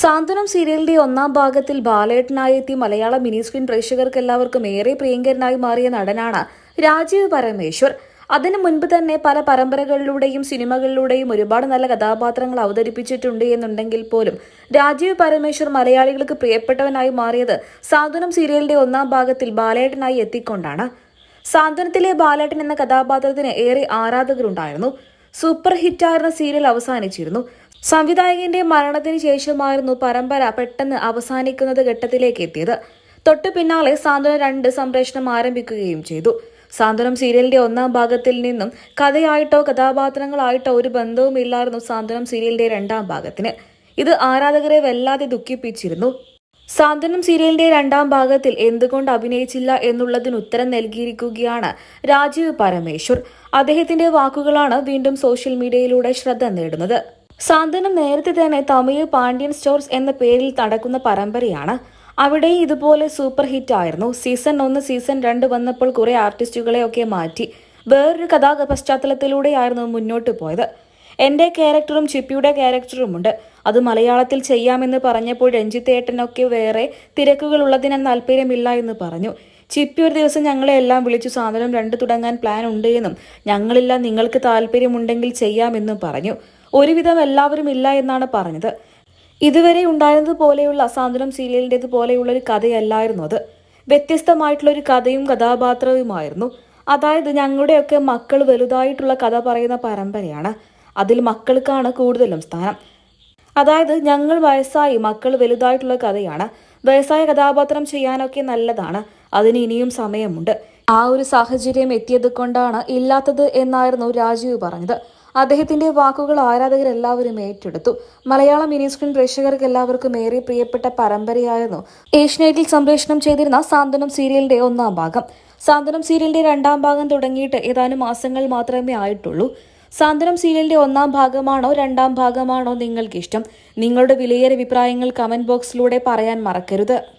സാന്ത്വനം സീരിയലിന്റെ ഒന്നാം ഭാഗത്തിൽ ബാലേട്ടനായി എത്തി മലയാള മിനി സ്ക്രീൻ പ്രേക്ഷകർക്ക് എല്ലാവർക്കും ഏറെ പ്രിയങ്കരനായി മാറിയ നടനാണ് രാജീവ് പരമേശ്വർ. അതിനു മുൻപ് തന്നെ പല പരമ്പരകളിലൂടെയും സിനിമകളിലൂടെയും ഒരുപാട് നല്ല കഥാപാത്രങ്ങൾ അവതരിപ്പിച്ചിട്ടുണ്ട് എന്നുണ്ടെങ്കിൽ പോലും രാജീവ് പരമേശ്വർ മലയാളികൾക്ക് പ്രിയപ്പെട്ടവനായി മാറിയത് സാന്ത്വനം സീരിയലിന്റെ ഒന്നാം ഭാഗത്തിൽ ബാലേട്ടനായി എത്തിക്കൊണ്ടാണ്. സാന്ത്വനത്തിലെ ബാലേട്ടൻ എന്ന കഥാപാത്രത്തിന് ഏറെ ആരാധകരുണ്ടായിരുന്നു. സൂപ്പർ ഹിറ്റായിരുന്ന സീരിയൽ അവസാനിച്ചിരുന്നു. സംവിധായകന്റെ മരണത്തിന് ശേഷമായിരുന്നു പരമ്പര പെട്ടെന്ന് അവസാനിക്കുന്നത് ഘട്ടത്തിലേക്ക് എത്തിയത്. തൊട്ടു പിന്നാലെ സാന്ത്വനം രണ്ട് സംപ്രേഷണം ആരംഭിക്കുകയും ചെയ്തു. സാന്ത്വനം സീരിയലിന്റെ ഒന്നാം ഭാഗത്തിൽ നിന്നും കഥയായിട്ടോ കഥാപാത്രങ്ങളായിട്ടോ ഒരു ബന്ധവുമില്ലായിരുന്നു സാന്ത്വനം സീരിയലിന്റെ രണ്ടാം ഭാഗത്തിന്. ഇത് ആരാധകരെ വല്ലാതെ ദുഃഖിപ്പിച്ചിരുന്നു. സാന്ത്വനം സീരിയലിന്റെ രണ്ടാം ഭാഗത്തിൽ എന്തുകൊണ്ട് അഭിനയിച്ചില്ല എന്നുള്ളതിന് ഉത്തരം നൽകിയിരിക്കുകയാണ് രാജീവ് പരമേശ്വർ. അദ്ദേഹത്തിന്റെ വാക്കുകളാണ് വീണ്ടും സോഷ്യൽ മീഡിയയിലൂടെ ശ്രദ്ധ നേടുന്നത്. സാന്ത്വനം നേരത്തെ തന്നെ തമിഴ് പാണ്ഡ്യൻ സ്റ്റോർസ് എന്ന പേരിൽ നടക്കുന്ന പരമ്പരയാണ്. അവിടെ ഇതുപോലെ സൂപ്പർ ഹിറ്റ് ആയിരുന്നു. സീസൺ ഒന്ന് സീസൺ രണ്ട് വന്നപ്പോൾ കുറെ ആർട്ടിസ്റ്റുകളെ ഒക്കെ മാറ്റി. വേറൊരു കഥാ പശ്ചാത്തലത്തിലൂടെയായിരുന്നു മുന്നോട്ട് പോയത്. എന്റെ ക്യാരക്ടറും ചിപ്പിയുടെ ക്യാരക്ടറും ഉണ്ട്. അത് മലയാളത്തിൽ ചെയ്യാമെന്ന് പറഞ്ഞപ്പോൾ രഞ്ജിത്തേട്ടനൊക്കെ വേറെ തിരക്കുകൾ ഉള്ളതിനാൽ താല്പര്യമില്ല എന്ന് പറഞ്ഞു. ചിപ്പി ഒരു ദിവസം ഞങ്ങളെ എല്ലാം വിളിച്ചു സാധനം രണ്ട് തുടങ്ങാൻ പ്ലാൻ ഉണ്ട് എന്നും. ഞങ്ങളില്ല നിങ്ങൾക്ക് താല്പര്യമുണ്ടെങ്കിൽ ചെയ്യാമെന്നും പറഞ്ഞു. ഒരുവിധം എല്ലാവരും ഇല്ല എന്നാണ് പറഞ്ഞത്. ഇതുവരെ ഉണ്ടായിരുന്നത് പോലെയുള്ള സാന്ത്വനം സീരിയലിന്റേത് പോലെയുള്ള ഒരു കഥയല്ലായിരുന്നു അത്. വ്യത്യസ്തമായിട്ടുള്ള ഒരു കഥയും കഥാപാത്രവുമായിരുന്നു. അതായത് ഞങ്ങളുടെയൊക്കെ മക്കൾ വലുതായിട്ടുള്ള കഥ പറയുന്ന പരമ്പരയാണ്. അതിൽ മക്കൾക്കാണ് കൂടുതലും സ്ഥാനം. അതായത് ഞങ്ങൾ വയസ്സായി മക്കൾ വലുതായിട്ടുള്ള കഥയാണ്. വയസ്സായ കഥാപാത്രം ചെയ്യാനൊക്കെ നല്ലതാണ്. അതിന് ഇനിയും സമയമുണ്ട്. ആ ഒരു സാഹചര്യം എത്തിയത് കൊണ്ടാണ് ഇല്ലാത്തത് എന്നായിരുന്നു രാജീവ് പറഞ്ഞത്. അദ്ദേഹത്തിന്റെ വാക്കുകൾ ആരാധകരെല്ലാവരും ഏറ്റെടുത്തു. മലയാള മിനി സ്ക്രീൻ പ്രേക്ഷകർക്ക് എല്ലാവർക്കും ഏറെ പ്രിയപ്പെട്ട പരമ്പരയായിരുന്നു. ഏഷ്യനെറ്റിൽ സംപ്രേഷണം ചെയ്തിരുന്ന സാന്ത്വനം സീരിയലിന്റെ ഒന്നാം ഭാഗം. സാന്ത്വനം സീരിയലിന്റെ രണ്ടാം ഭാഗം തുടങ്ങിയിട്ട് ഏതാനും മാസങ്ങൾ മാത്രമേ ആയിട്ടുള്ളൂ. സാന്ത്വനം സീരിയലിന്റെ ഒന്നാം ഭാഗമാണോ രണ്ടാം ഭാഗമാണോ നിങ്ങൾക്കിഷ്ടം? നിങ്ങളുടെ വിലയേറെ അഭിപ്രായങ്ങൾ കമന്റ് ബോക്സിലൂടെ പറയാൻ മറക്കരുത്.